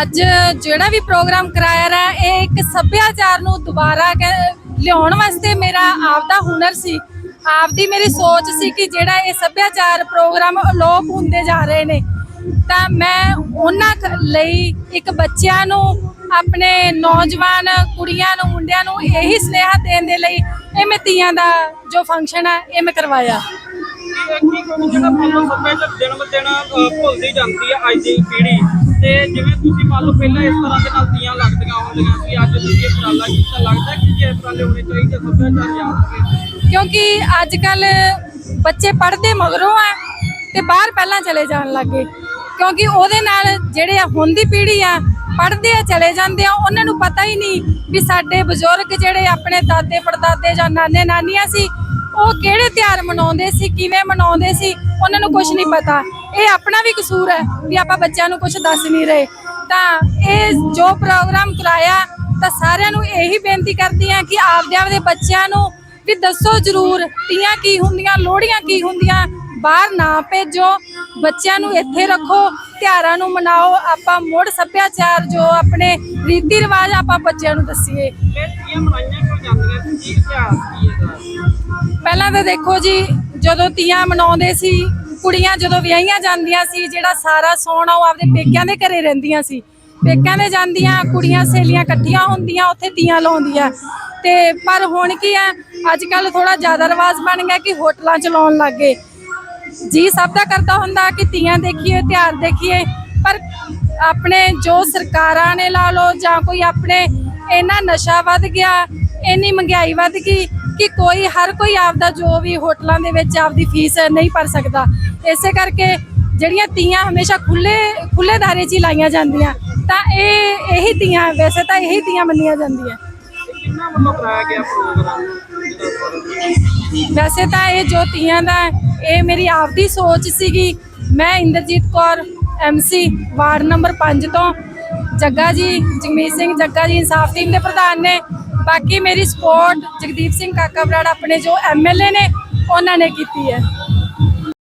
ਅੱਜ ਜਿਹੜਾ ਵੀ ਪ੍ਰੋਗਰਾਮ ਕਰਾਇਆ ਰਿਹਾ, ਇਹ ਇੱਕ ਸੱਭਿਆਚਾਰ ਨੂੰ ਦੁਬਾਰਾ ਲਿਆਉਣ ਵਾਸਤੇ ਮੇਰਾ ਆਪਦਾ ਹੁਨਰ ਸੀ। ਆਪਦੀ ਮੇਰੀ ਸੋਚ ਸੀ ਕਿ ਜਿਹੜਾ ਇਹ ਸੱਭਿਆਚਾਰ ਪ੍ਰੋਗਰਾਮ ਅਲੋਪ ਹੁੰਦੇ ਜਾ ਰਹੇ ਨੇ, ਤਾਂ ਮੈਂ ਉਹਨਾਂ ਲਈ ਇੱਕ ਬੱਚਿਆਂ ਨੂੰ, ਆਪਣੇ ਨੌਜਵਾਨ ਕੁੜੀਆਂ ਨੂੰ, ਮੁੰਡਿਆਂ ਨੂੰ ਇਹੀ ਸੁਨੇਹਾ ਦੇਣ ਦੇ ਲਈ ਇਹ ਮੈਂ ਤੀਆਂ ਦਾ ਜੋ ਫੰਕਸ਼ਨ ਹੈ, ਇਹ ਮੈਂ ਕਰਵਾਇਆ। ਇਹ ਕੀ ਜਿਹੜਾ ਮੰਨ ਸੱਭਿਆਚਾਰ ਜਨਮ ਦਿਨ ਭੁੱਲਦੀ ਜਾਂਦੀ ਹੈ ਅੱਜ ਦੀ ਪੀੜ੍ਹੀ। ਤੇ ਜਿਵੇਂ ਤੁਸੀਂ ਮੰਨ ਲਓ ਪਹਿਲਾਂ ਇਸ ਤਰ੍ਹਾਂ ਦੇ ਨਾਲ ਤੀਆਂ ਲੱਗਦੀਆਂ ਹੁੰਦੀਆਂ ਸੀ, ਅੱਜ ਤੁਸੀਂ ਇਹ ਉਪਰਾਲਾ ਕੀਤਾ, ਲੱਗਦਾ ਕਿ ਇਹ ਉਪਰਾਲੇ ਹੋਣੇ ਚਾਹੀਦੇ ਸੱਭਿਆਚਾਰ ਯਾਦ ਕਿਉਂਕਿ ਅੱਜ ਕੱਲ ਬੱਚੇ ਪੜ੍ਹਦੇ ਮਗਰੋਂ ਆ ਤੇ ਬਾਹਰ ਪਹਿਲਾਂ ਚਲੇ ਜਾਣ ਲੱਗੇ ਕਿਉਂਕਿ ਉਹਦੇ ਨਾਲ ਜਿਹੜੇ ਹੁਣ ਦੀ ਪੀੜ੍ਹੀ ਆ, ਪੜ੍ਹਦੇ ਆ, ਚਲੇ ਜਾਂਦੇ ਆ, ਉਹਨਾਂ ਨੂੰ ਪਤਾ ਹੀ ਨਹੀਂ ਵੀ ਸਾਡੇ ਬਜ਼ੁਰਗ ਜਿਹੜੇ ਆਪਣੇ ਦਾਦੇ ਪੜਦਾਦੇ ਜਾਂ ਨਾਨੇ ਨਾਨੀਆਂ ਸੀ ਉਹ ਕਿਹੜੇ ਤਿਉਹਾਰ ਮਨਾਉਂਦੇ ਸੀ, ਕਿਵੇਂ ਮਨਾਉਂਦੇ ਸੀ, ਉਹਨਾਂ ਨੂੰ ਕੁਝ ਨਹੀਂ ਪਤਾ। ਇਹ ਆਪਣਾ ਵੀ ਕਸੂਰ ਹੈ ਵੀ ਆਪਾਂ ਬੱਚਿਆਂ ਨੂੰ ਕੁਝ ਦੱਸ ਨਹੀਂ ਰਹੇ। ਤਾਂ ਇਹ ਜੋ ਪ੍ਰੋਗਰਾਮ ਕਰਾਇਆ, ਤਾਂ ਸਾਰਿਆਂ ਨੂੰ ਇਹੀ ਬੇਨਤੀ ਕਰਦੀ ਹਾਂ ਕਿ ਆਪਦੇ ਆਪਦੇ ਬੱਚਿਆਂ ਨੂੰ ਵੀ ਦੱਸੋ ਜਰੂਰ ਤੀਆਂ ਕੀ ਹੁੰਦੀਆਂ, ਲੋਹੜੀਆਂ ਕੀ ਹੁੰਦੀਆਂ, ਬਾਹਰ ਨਾ ਭੇਜੋ। ਬੱਚਿਆਂ ਨੂੰ ਇੱਥੇ ਰੱਖੋ, ਤਿਉਹਾਰਾਂ ਨੂੰ ਮਨਾਓ। ਆਪਾਂ ਮੁੜ ਸੱਭਿਆਚਾਰ ਜੋ ਆਪਣੇ ਰੀਤੀ ਰਿਵਾਜ ਆਪਾਂ ਬੱਚਿਆਂ ਨੂੰ ਦੱਸੀਏ। ਇਹ ਤੀਆਂ ਮਨਾਈਆਂ ਕਿਉਂ ਜਾਂਦੀਆਂ? ਕੀ ਇਤਿਹਾਸ, ਕੀ ਇਹਦਾ? ਪਹਿਲਾਂ ਤਾਂ ਦੇਖੋ ਜੀ, ਜਦੋਂ ਤੀਆਂ ਮਨਾਉਂਦੇ ਸੀ, ਕੁੜੀਆਂ ਜਦੋਂ ਵਿਆਹੀਆਂ ਜਾਂਦੀਆਂ ਸੀ, ਜਿਹੜਾ ਸਾਰਾ ਸੋਨਾ ਉਹ ਆਪਦੇ ਪੇਕਿਆਂ ਦੇ ਘਰੇ ਰਹਿੰਦੀਆਂ ਸੀ। ਪੇਕਿਆਂ ਦੇ ਜਾਂਦੀਆਂ, ਕੁੜੀਆਂ ਸਹੇਲੀਆਂ ਇਕੱਠੀਆਂ ਹੁੰਦੀਆਂ, ਉੱਥੇ ਤੀਆਂ ਲਾਉਂਦੀਆਂ। ਤੇ ਪਰ ਹੁਣ ਕੀ ਹੈ ਅੱਜ ਕੱਲ ਥੋੜਾ ਜ਼ਿਆਦਾ ਰਿਵਾਜ ਬਣ ਗਿਆ ਕਿ ਹੋਟਲਾਂ ਚ ਲਾਉਣ ਲੱਗ ਗਏ। ਜੀ, ਸਭ ਦਾ ਕਰਦਾ ਹੁੰਦਾ ਕਿ ਤੀਆਂ ਦੇਖੀਏ, ਤਿਉਹਾਰ ਦੇਖੀਏ, ਪਰ ਆਪਣੇ ਜੋ ਸਰਕਾਰਾਂ ਨੇ ਲਾ ਲਓ ਜਾਂ ਕੋਈ ਆਪਣੇ, ਇੰਨਾ ਨਸ਼ਾ ਵੱਧ ਗਿਆ, ਇੰਨੀ ਮਹਿੰਗਾਈ ਵੱਧ ਗਈ ਕਿ ਕੋਈ ਹਰ ਕੋਈ ਆਪਦਾ ਜੋ ਵੀ ਹੋਟਲਾਂ ਦੇ ਵਿੱਚ ਆਪਦੀ ਫੀਸ ਨਹੀਂ ਭਰ ਸਕਦਾ। ਇਸੇ ਕਰਕੇ ਜਿਹੜੀਆਂ ਤੀਆਂ ਹਮੇਸ਼ਾ ਖੁੱਲੇ ਖੁੱਲੇ ਦਾਇਰੇ 'ਚ ਹੀ ਲਾਈਆਂ ਜਾਂਦੀਆਂ। ਤਾਂ ਇਹ ਇਹੀ ਤੀਆਂ ਵੈਸੇ ਤਾਂ ਇਹੀ ਤੀਆਂ ਮੰਨੀਆਂ ਜਾਂਦੀਆਂ। ਇਹ ਕਿੰਨਾ ਵੱਲੋਂ ਕਰਾਇਆ ਗਿਆ ਪ੍ਰੋਗਰਾਮ? ਜਿਹੜਾ ਵੈਸੇ ਤਾਂ ਇਹ ਜੋ ਤੀਆਂ ਦਾ ਇਹ ਮੇਰੀ ਆਪਦੀ ਸੋਚ ਸੀਗੀ। ਮੈਂ Inderjit Kaur MC ward number 5 ਤੋਂ ਜੱਗਾ ਜੀ ਜਗਮੀਤ ਸਿੰਘ ਜੱਗਾ ਜੀ ਇਨਸਾਫ ਟੀਮ ਦੇ ਪ੍ਰਧਾਨ ਨੇ ਬਾਕੀ ਮੇਰੀ ਸਪੋਰਟ ਜਗਦੀਪ ਸਿੰਘ ਕਾਕਾ ਬਰਾੜ ਆਪਣੇ ਜੋ ਐਮਐਲਏ ਨੇ, ਉਹਨਾਂ ਨੇ ਕੀਤੀ ਹੈ।